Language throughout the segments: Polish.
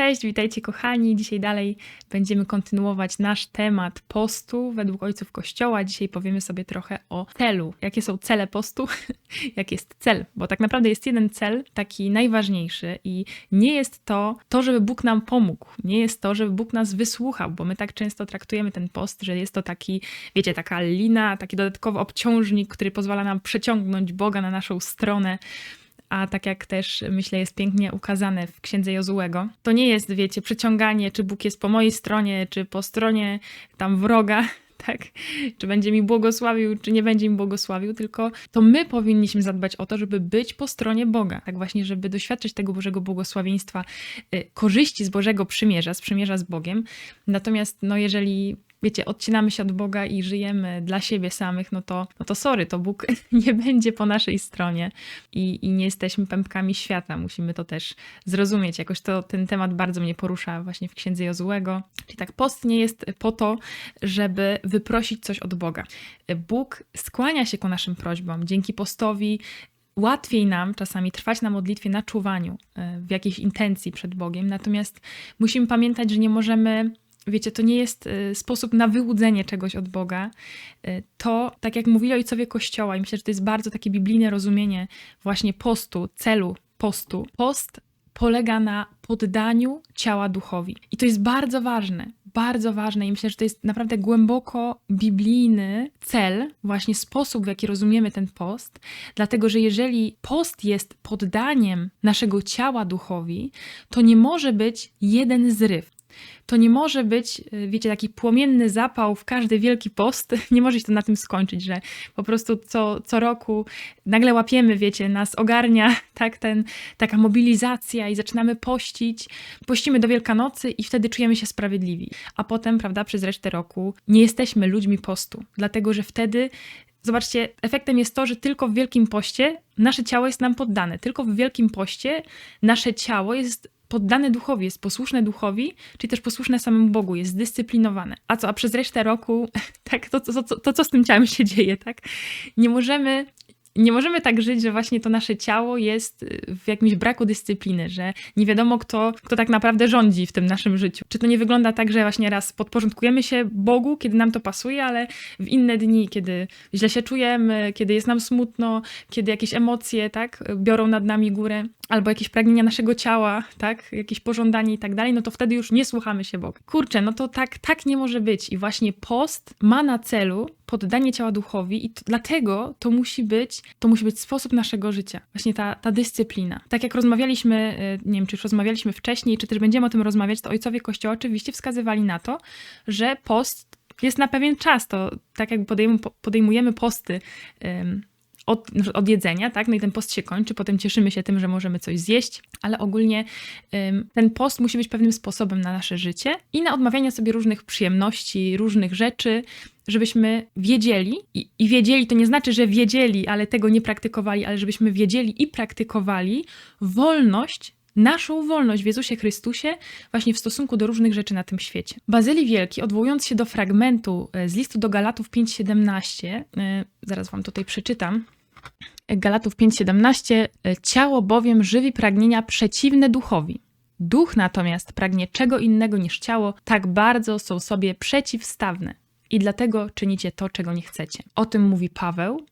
Cześć, witajcie kochani. Dzisiaj dalej będziemy kontynuować nasz temat postu według ojców Kościoła. Dzisiaj powiemy sobie trochę o celu. Jakie są cele postu? Jak jest cel? Bo tak naprawdę jest jeden cel, taki najważniejszy i nie jest to to, żeby Bóg nam pomógł. Nie jest to, żeby Bóg nas wysłuchał, bo my tak często traktujemy ten post, że jest to taki, wiecie, taka lina, taki dodatkowy obciążnik, który pozwala nam przeciągnąć Boga na naszą stronę a tak jak też myślę jest pięknie ukazane w księdze Jozułego, to nie jest, wiecie, przeciąganie, czy Bóg jest po mojej stronie, czy po stronie tam wroga, tak? Czy będzie mi błogosławił, czy nie będzie mi błogosławił, tylko to my powinniśmy zadbać o to, żeby być po stronie Boga, tak właśnie, żeby doświadczyć tego Bożego błogosławieństwa, y, korzyści z Bożego przymierza, z przymierza z Bogiem. Natomiast, no, jeżeli wiecie, odcinamy się od Boga i żyjemy dla siebie samych, no to, no to sorry, to Bóg nie będzie po naszej stronie i, i nie jesteśmy pępkami świata. Musimy to też zrozumieć. Jakoś to ten temat bardzo mnie porusza właśnie w księdze Jozułego. Czyli tak, post nie jest po to, żeby wyprosić coś od Boga. Bóg skłania się ku naszym prośbom. Dzięki postowi łatwiej nam czasami trwać na modlitwie, na czuwaniu, e, w jakiejś intencji przed Bogiem. Natomiast musimy pamiętać, że nie możemy wiecie, to nie jest y, sposób na wyłudzenie czegoś od Boga. Y, to, tak jak mówili ojcowie Kościoła, i myślę, że to jest bardzo takie biblijne rozumienie właśnie postu, celu postu. Post polega na poddaniu ciała duchowi. I to jest bardzo ważne, bardzo ważne i myślę, że to jest naprawdę głęboko biblijny cel, właśnie sposób, w jaki rozumiemy ten post, dlatego że jeżeli post jest poddaniem naszego ciała duchowi, to nie może być jeden zryw to nie może być, y, wiecie, taki płomienny zapał w każdy wielki post. Nie może się to na tym skończyć, że po prostu co, co roku nagle łapiemy, wiecie, nas ogarnia tak, ten, taka mobilizacja i zaczynamy pościć. Pościmy do Wielkanocy i wtedy czujemy się sprawiedliwi. A potem, prawda, przez resztę roku nie jesteśmy ludźmi postu, dlatego że wtedy Zobaczcie, efektem jest to, że tylko w Wielkim Poście nasze ciało jest nam poddane. Tylko w Wielkim Poście nasze ciało jest poddane duchowi, jest posłuszne duchowi, czyli też posłuszne samemu Bogu, jest zdyscyplinowane. A co, a przez resztę roku, tak, to, to, to, to co z tym ciałem się dzieje, tak? Nie możemy nie możemy tak żyć, że właśnie to nasze ciało jest y, w jakimś braku dyscypliny, że nie wiadomo, kto, kto tak naprawdę rządzi w tym naszym życiu. Czy to nie wygląda tak, że właśnie raz podporządkujemy się Bogu, kiedy nam to pasuje, ale w inne dni, kiedy źle się czujemy, kiedy jest nam smutno, kiedy jakieś emocje, tak, biorą nad nami górę, albo jakieś pragnienia naszego ciała, tak, jakieś pożądanie i tak dalej, no to wtedy już nie słuchamy się Boga. Kurczę, no to tak, tak nie może być. I właśnie post ma na celu poddanie ciała duchowi i to, dlatego to musi być, to musi być sposób naszego życia. Właśnie ta, ta dyscyplina. Tak jak rozmawialiśmy, y, nie wiem, czy już rozmawialiśmy wcześniej, czy też będziemy o tym rozmawiać, to ojcowie Kościoła oczywiście wskazywali na to, że post jest na pewien czas. To tak jak podejmujemy posty od, od jedzenia, tak? No i ten post się kończy, potem cieszymy się tym, że możemy coś zjeść, ale ogólnie ym, ten post musi być pewnym sposobem na nasze życie i na odmawianie sobie różnych przyjemności, różnych rzeczy, żebyśmy wiedzieli i, i wiedzieli to nie znaczy, że wiedzieli, ale tego nie praktykowali, ale żebyśmy wiedzieli i praktykowali wolność naszą wolność w Jezusie Chrystusie właśnie w stosunku do różnych rzeczy na tym świecie. Bazylii Wielki, odwołując się do fragmentu e, z listu do Galatów 5:17, yy, zaraz wam tutaj przeczytam. Galatów 5:17 e, ciało bowiem żywi pragnienia przeciwne duchowi. Duch natomiast pragnie czego innego niż ciało, tak bardzo są sobie przeciwstawne. I dlatego czynicie to, czego nie chcecie. O tym mówi Paweł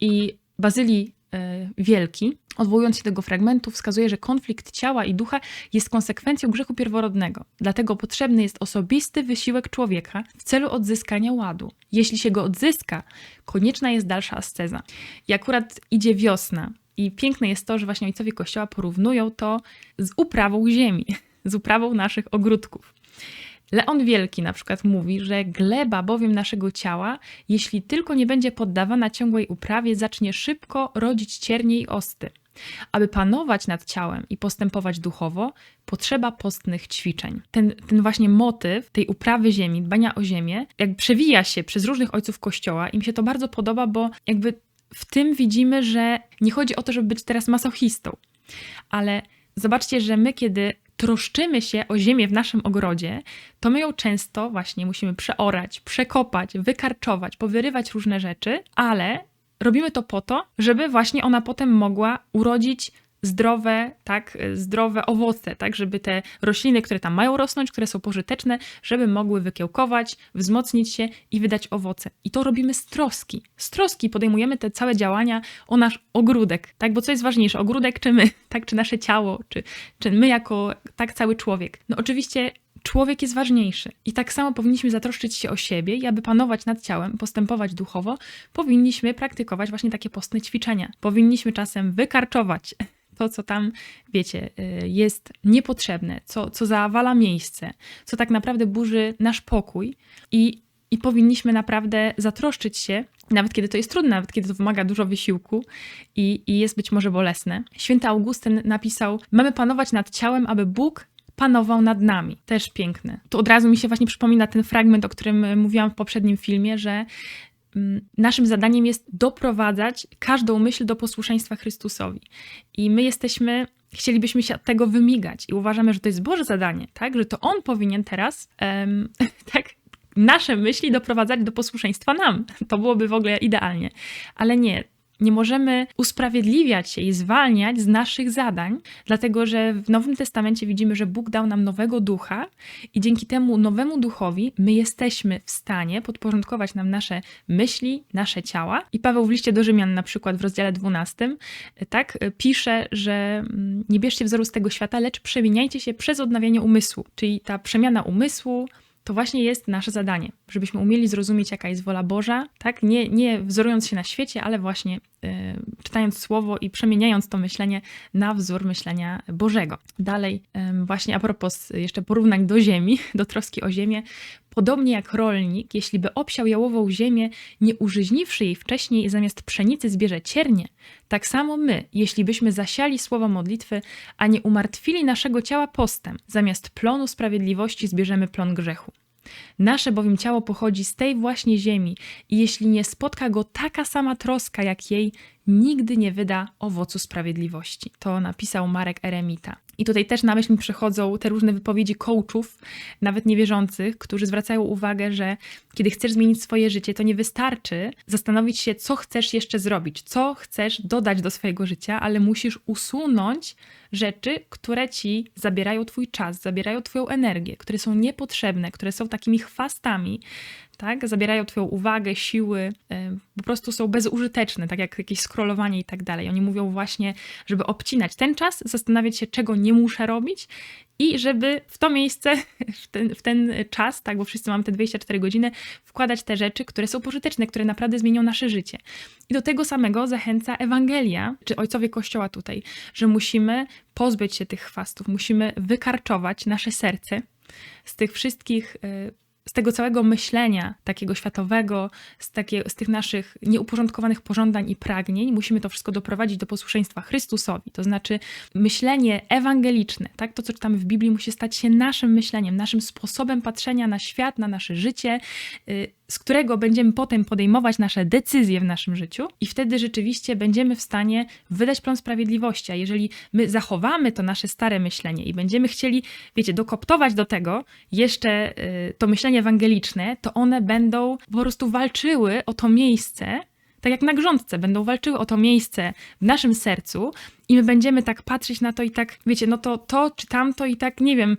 i Bazylii E, wielki, odwołując się do tego fragmentu, wskazuje, że konflikt ciała i ducha jest konsekwencją grzechu pierworodnego. Dlatego potrzebny jest osobisty wysiłek człowieka w celu odzyskania ładu. Jeśli się go odzyska, konieczna jest dalsza asceza. I akurat idzie wiosna. I piękne jest to, że właśnie ojcowie Kościoła porównują to z uprawą ziemi, z uprawą naszych ogródków. Leon Wielki na przykład mówi, że gleba bowiem naszego ciała, jeśli tylko nie będzie poddawana ciągłej uprawie, zacznie szybko rodzić ciernie i osty. Aby panować nad ciałem i postępować duchowo, potrzeba postnych ćwiczeń. Ten, ten właśnie motyw tej uprawy ziemi, dbania o ziemię, jak przewija się przez różnych ojców kościoła i mi się to bardzo podoba, bo jakby w tym widzimy, że nie chodzi o to, żeby być teraz masochistą, ale zobaczcie, że my, kiedy troszczymy się o ziemię w naszym ogrodzie, to my ją często właśnie musimy przeorać, przekopać, wykarczować, powyrywać różne rzeczy, ale robimy to po to, żeby właśnie ona potem mogła urodzić zdrowe, tak, zdrowe owoce, tak, żeby te rośliny, które tam mają rosnąć, które są pożyteczne, żeby mogły wykiełkować, wzmocnić się i wydać owoce. I to robimy z troski. Z troski podejmujemy te całe działania o nasz ogródek, tak, bo co jest ważniejsze, ogródek czy my, tak, czy nasze ciało, czy, czy my jako tak cały człowiek. No oczywiście człowiek jest ważniejszy. I tak samo powinniśmy zatroszczyć się o siebie i aby panować nad ciałem, postępować duchowo, powinniśmy praktykować właśnie takie postne ćwiczenia. Powinniśmy czasem wykarczować to, co tam, wiecie, y, jest niepotrzebne, co, co zawala miejsce, co tak naprawdę burzy nasz pokój i, i powinniśmy naprawdę zatroszczyć się, nawet kiedy to jest trudne, nawet kiedy to wymaga dużo wysiłku i, i jest być może bolesne. Święty Augustyn napisał: Mamy panować nad ciałem, aby Bóg panował nad nami. Też piękne. Tu od razu mi się właśnie przypomina ten fragment, o którym mówiłam w poprzednim filmie, że mm, naszym zadaniem jest doprowadzać każdą myśl do posłuszeństwa Chrystusowi. I my jesteśmy, chcielibyśmy się od tego wymigać i uważamy, że to jest Boże zadanie, tak? Że to On powinien teraz, um, tak, nasze myśli doprowadzać do posłuszeństwa nam. To byłoby w ogóle idealnie. Ale nie, nie możemy usprawiedliwiać się i zwalniać z naszych zadań, dlatego że w Nowym Testamencie widzimy, że Bóg dał nam nowego ducha i dzięki temu nowemu duchowi my jesteśmy w stanie podporządkować nam nasze myśli, nasze ciała. I Paweł w liście do Rzymian, na przykład w rozdziale 12, tak, pisze, że mm, nie bierzcie wzoru z tego świata, lecz przemieniajcie się przez odnawianie umysłu. Czyli ta przemiana umysłu, to właśnie jest nasze zadanie, żebyśmy umieli zrozumieć, jaka jest wola Boża, tak? Nie, nie wzorując się na świecie, ale właśnie y, czytając słowo i przemieniając to myślenie na wzór myślenia Bożego. Dalej, y, właśnie a propos jeszcze porównań do ziemi, do troski o ziemię, Podobnie jak rolnik, jeśli by obsiał jałową ziemię, nie użyźniwszy jej wcześniej, zamiast pszenicy zbierze ciernie, tak samo my, jeśli byśmy zasiali słowa modlitwy, a nie umartwili naszego ciała postem, zamiast plonu sprawiedliwości zbierzemy plon grzechu. Nasze bowiem ciało pochodzi z tej właśnie ziemi i jeśli nie spotka go taka sama troska jak jej, nigdy nie wyda owocu sprawiedliwości. To napisał Marek Eremita. I tutaj też na myśl mi przychodzą te różne wypowiedzi coachów, nawet niewierzących, którzy zwracają uwagę, że kiedy chcesz zmienić swoje życie, to nie wystarczy zastanowić się, co chcesz jeszcze zrobić, co chcesz dodać do swojego życia, ale musisz usunąć rzeczy, które ci zabierają twój czas, zabierają twoją energię, które są niepotrzebne, które są takimi chwastami, tak? Zabierają twoją uwagę, siły, po prostu są bezużyteczne, tak jak jakieś scrollowanie i tak dalej. Oni mówią właśnie, żeby obcinać ten czas, zastanawiać się, czego nie muszę robić i żeby w to miejsce, w ten, w ten czas, tak, bo wszyscy mamy te 24 godziny, wkładać te rzeczy, które są pożyteczne, które naprawdę zmienią nasze życie. I do tego samego zachęca Ewangelia, czy ojcowie Kościoła tutaj, że musimy pozbyć się tych chwastów, musimy wykarczować nasze serce z tych wszystkich y, z tego całego myślenia takiego światowego, z, takie, z tych naszych nieuporządkowanych pożądań i pragnień, musimy to wszystko doprowadzić do posłuszeństwa Chrystusowi. To znaczy myślenie ewangeliczne, tak? to co czytamy w Biblii, musi stać się naszym myśleniem, naszym sposobem patrzenia na świat, na nasze życie, y, z którego będziemy potem podejmować nasze decyzje w naszym życiu, i wtedy rzeczywiście będziemy w stanie wydać plon sprawiedliwości. A jeżeli my zachowamy to nasze stare myślenie i będziemy chcieli, wiecie, dokoptować do tego jeszcze y, to myślenie ewangeliczne, to one będą po prostu walczyły o to miejsce, tak jak na grządce, będą walczyły o to miejsce w naszym sercu i my będziemy tak patrzeć na to i tak, wiecie, no to to czy tamto i tak, nie wiem,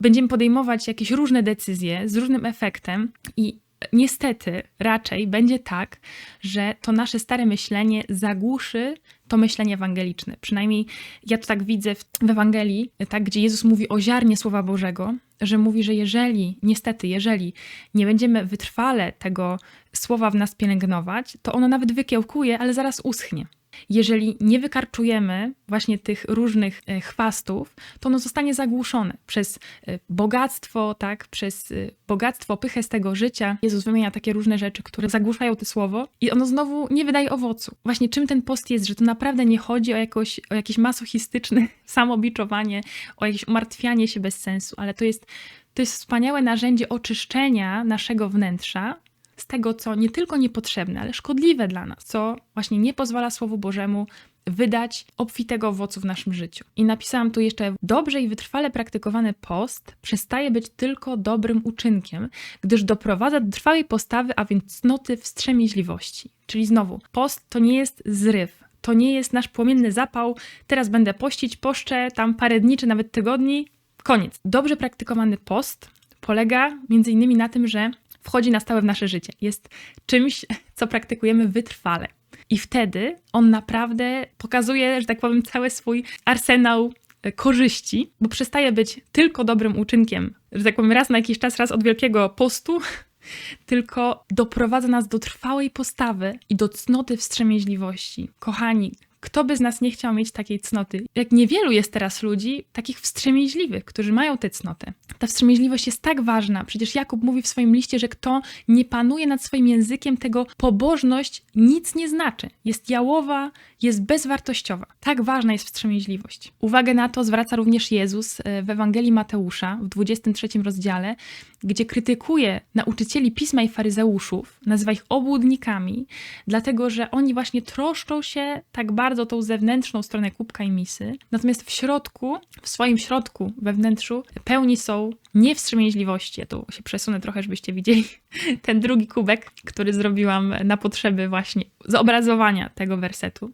będziemy podejmować jakieś różne decyzje z różnym efektem i niestety raczej będzie tak, że to nasze stare myślenie zagłuszy to myślenie ewangeliczne. Przynajmniej ja to tak widzę w, w Ewangelii, tak, gdzie Jezus mówi o ziarnie Słowa Bożego, że mówi, że jeżeli, niestety, jeżeli nie będziemy wytrwale tego słowa w nas pielęgnować, to ono nawet wykiełkuje, ale zaraz uschnie. Jeżeli nie wykarczujemy właśnie tych różnych e, chwastów, to ono zostanie zagłuszone przez e, bogactwo, tak, przez e, bogactwo, pychę z tego życia. Jezus wymienia takie różne rzeczy, które zagłuszają to słowo i ono znowu nie wydaje owocu. Właśnie czym ten post jest, że to naprawdę nie chodzi o, jakoś, o jakieś masochistyczne samobiczowanie, o jakieś umartwianie się bez sensu, ale to jest, to jest wspaniałe narzędzie oczyszczenia naszego wnętrza, z tego, co nie tylko niepotrzebne, ale szkodliwe dla nas, co właśnie nie pozwala Słowu Bożemu wydać obfitego owocu w naszym życiu. I napisałam tu jeszcze, dobrze i wytrwale praktykowany post przestaje być tylko dobrym uczynkiem, gdyż doprowadza do trwałej postawy, a więc cnoty wstrzemięźliwości. Czyli znowu, post to nie jest zryw, To nie jest nasz płomienny zapał, teraz będę pościć, poszczę tam parę dni czy nawet tygodni, koniec. Dobrze praktykowany post polega między innymi na tym, że wchodzi na stałe w nasze życie. Jest czymś, co praktykujemy wytrwale. I wtedy on naprawdę pokazuje, że tak powiem, cały swój arsenał e, korzyści, bo przestaje być tylko dobrym uczynkiem, że tak powiem, raz na jakiś czas, raz od wielkiego postu, tylko doprowadza nas do trwałej postawy i do cnoty wstrzemięźliwości. Kochani, kto by z nas nie chciał mieć takiej cnoty? Jak niewielu jest teraz ludzi takich wstrzemięźliwych, którzy mają tę cnotę. Ta wstrzemięźliwość jest tak ważna. Przecież Jakub mówi w swoim liście, że kto nie panuje nad swoim językiem, tego pobożność nic nie znaczy. Jest jałowa, jest bezwartościowa. Tak ważna jest wstrzemięźliwość. Uwagę na to zwraca również Jezus e, w Ewangelii Mateusza w 23 rozdziale, gdzie krytykuje nauczycieli pisma i faryzeuszów, nazywa ich obłudnikami, dlatego że oni właśnie troszczą się tak bardzo tą zewnętrzną stronę kubka i misy, natomiast w środku, w swoim środku, we wnętrzu, pełni są niewstrzemięźliwości. Ja tu się przesunę trochę, żebyście widzieli ten drugi kubek, który zrobiłam na potrzeby właśnie zobrazowania tego wersetu,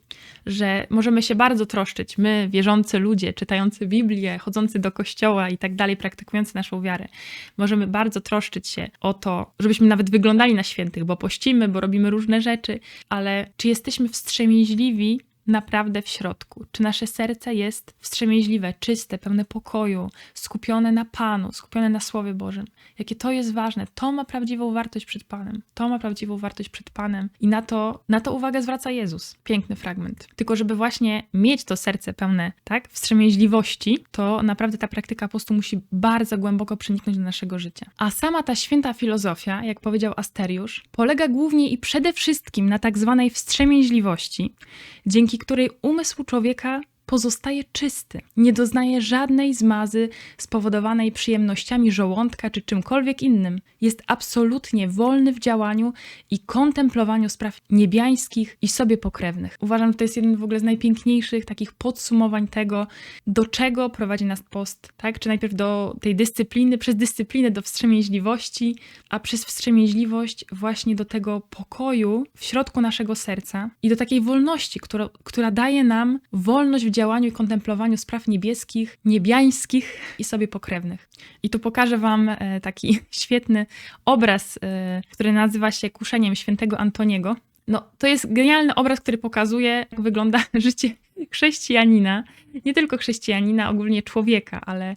że możemy się bardzo troszczyć, my, wierzący ludzie, czytający Biblię, chodzący do kościoła i tak dalej, praktykujący naszą wiarę, możemy bardzo troszczyć się o to, żebyśmy nawet wyglądali na świętych, bo pościmy, bo robimy różne rzeczy, ale czy jesteśmy wstrzemięźliwi naprawdę w środku? Czy nasze serce jest wstrzemięźliwe, czyste, pełne pokoju, skupione na Panu, skupione na Słowie Bożym? Jakie to jest ważne? To ma prawdziwą wartość przed Panem. To ma prawdziwą wartość przed Panem. I na to, na to uwagę zwraca Jezus. Piękny fragment. Tylko żeby właśnie mieć to serce pełne, tak, wstrzemięźliwości, to naprawdę ta praktyka postu musi bardzo głęboko przeniknąć do naszego życia. A sama ta święta filozofia, jak powiedział Asteriusz, polega głównie i przede wszystkim na tak zwanej wstrzemięźliwości, dzięki której umysł człowieka pozostaje czysty, nie doznaje żadnej zmazy spowodowanej przyjemnościami żołądka czy czymkolwiek innym. Jest absolutnie wolny w działaniu i kontemplowaniu spraw niebiańskich i sobie pokrewnych. Uważam, że to jest jeden w ogóle z najpiękniejszych takich podsumowań tego, do czego prowadzi nas post, tak? Czy najpierw do tej dyscypliny, przez dyscyplinę do wstrzemięźliwości, a przez wstrzemięźliwość właśnie do tego pokoju w środku naszego serca i do takiej wolności, która, która daje nam wolność w działaniu działaniu i kontemplowaniu spraw niebieskich, niebiańskich i sobie pokrewnych. I tu pokażę Wam e, taki świetny obraz, e, który nazywa się Kuszeniem Świętego Antoniego. No, to jest genialny obraz, który pokazuje, jak wygląda życie chrześcijanina. Nie tylko chrześcijanina, ogólnie człowieka, ale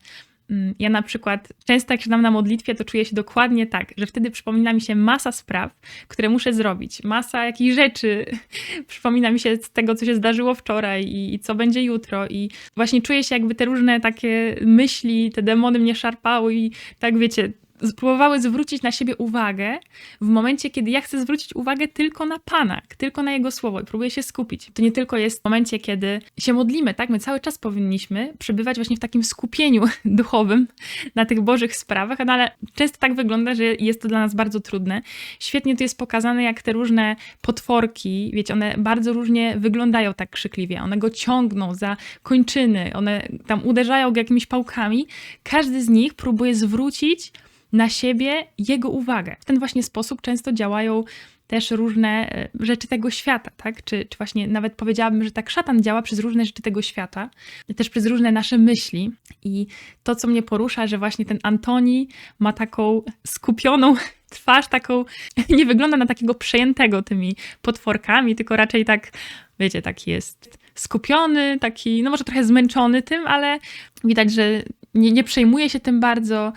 ja na przykład często jak się dam na modlitwie, to czuję się dokładnie tak, że wtedy przypomina mi się masa spraw, które muszę zrobić, masa jakichś rzeczy, przypomina mi się z tego, co się zdarzyło wczoraj i, i, co będzie jutro. I właśnie czuję się jakby te różne takie myśli, te demony mnie szarpały i tak wiecie, spróbowały zwrócić na siebie uwagę w momencie, kiedy ja chcę zwrócić uwagę tylko na Pana, tylko na Jego słowo i próbuję się skupić. To nie tylko jest w momencie, kiedy się modlimy, tak? My cały czas powinniśmy przebywać właśnie w takim skupieniu duchowym na tych Bożych sprawach, no ale często tak wygląda, że jest to dla nas bardzo trudne. Świetnie tu jest pokazane, jak te różne potworki, wiecie, one bardzo różnie wyglądają tak krzykliwie. One go ciągną za kończyny, one tam uderzają go jakimiś pałkami. Każdy z nich próbuje zwrócić na siebie jego uwagę. W ten właśnie sposób często działają też różne e, rzeczy tego świata, tak? Czy, czy właśnie nawet powiedziałabym, że tak szatan działa przez różne rzeczy tego świata, też przez różne nasze myśli. I to, co mnie porusza, że właśnie ten Antoni ma taką skupioną twarz, taką, nie wygląda na takiego przejętego tymi potworkami, tylko raczej tak, wiecie, taki jest skupiony, taki, no może trochę zmęczony tym, ale widać, że nie, nie przejmuje się tym bardzo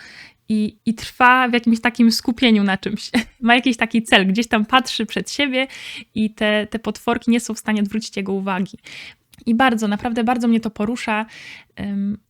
i, i trwa w jakimś takim skupieniu na czymś. Ma jakiś taki cel, gdzieś tam patrzy przed siebie i te, te potworki nie są w stanie odwrócić jego uwagi. I bardzo, naprawdę bardzo mnie to porusza.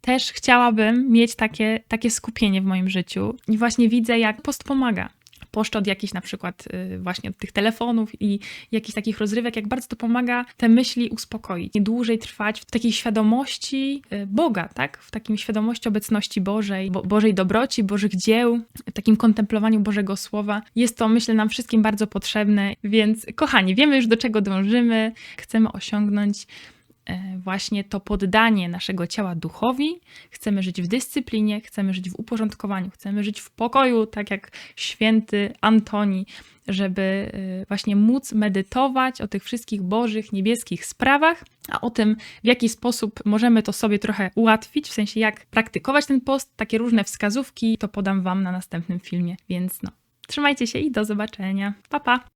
Też chciałabym mieć takie, takie skupienie w moim życiu. I właśnie widzę, jak post pomaga poszczę od jakichś na przykład y, właśnie od tych telefonów i jakichś takich rozrywek, jak bardzo to pomaga te myśli uspokoić, nie dłużej trwać w takiej świadomości y, Boga, tak? W takim świadomości obecności Bożej, Bo Bożej dobroci, Bożych dzieł, w takim kontemplowaniu Bożego Słowa. Jest to, myślę, nam wszystkim bardzo potrzebne, więc kochani, wiemy już do czego dążymy, chcemy osiągnąć właśnie to poddanie naszego ciała duchowi. Chcemy żyć w dyscyplinie, chcemy żyć w uporządkowaniu, chcemy żyć w pokoju, tak jak święty Antoni, żeby e, właśnie móc medytować o tych wszystkich bożych, niebieskich sprawach, a o tym, w jaki sposób możemy to sobie trochę ułatwić, w sensie jak praktykować ten post, takie różne wskazówki, to podam Wam na następnym filmie. Więc no, trzymajcie się i do zobaczenia. Pa, pa!